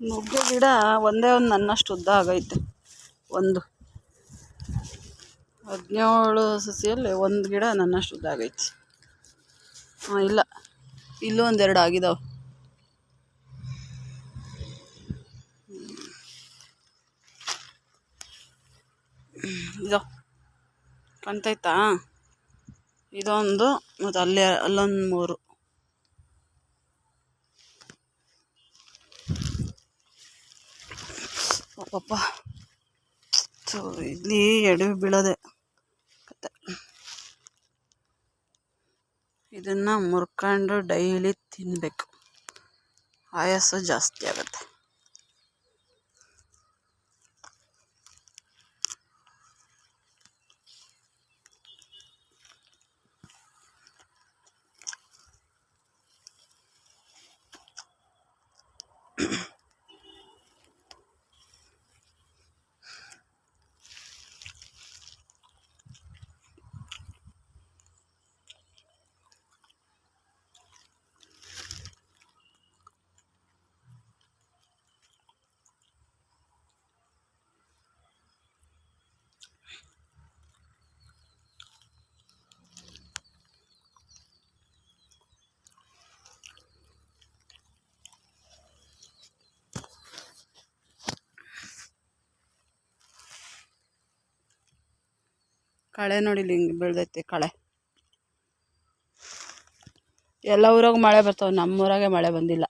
ನುಗ್ಗೆ ಗಿಡ ಒಂದೇ ಒಂದು ನನ್ನಷ್ಟು ಉದ್ದ ಆಗೈತೆ. ಒಂದು. ಹದಿನೇಳು ಸಸಿಯಲ್ಲಿ ಒಂದು ಗಿಡ ನನ್ನಷ್ಟು ಉದ್ದ ಆಗೈತೆ. ಹಾಂ, ಇಲ್ಲ. ಇಲ್ಲೂ ಒಂದೆರಡು ಆಗಿದಾವೆ. ಇದು ಕಾಣ್ತೈತಾ? ಇದೊಂದು ಮತ್ತು ಅಲ್ಲೇ ಅಲ್ಲೊಂದು ಮೂರು. ಪಾಪ. ಸೊ ಇಲ್ಲಿ ಎಡವಿ ಬೀಳೋದೆ. ಕತೆ ಇದನ್ನು ಮುರ್ಕೊಂಡು ಡೈಲಿ ತಿನ್ನಬೇಕು ಆಯಾಸ ಜಾಸ್ತಿ ಆಗುತ್ತೆ. ಕಳೆ ನೋಡಿ ಇಲ್ಲಿ ಹಿಂಗೆ ಬೆಳ್ದೈತಿ ಕಳೆ. ಎಲ್ಲ ಊರಾಗ ಮಳೆ ಬರ್ತಾವೆ ನಮ್ಮೂರಾಗೆ ಮಳೆ ಬಂದಿಲ್ಲ.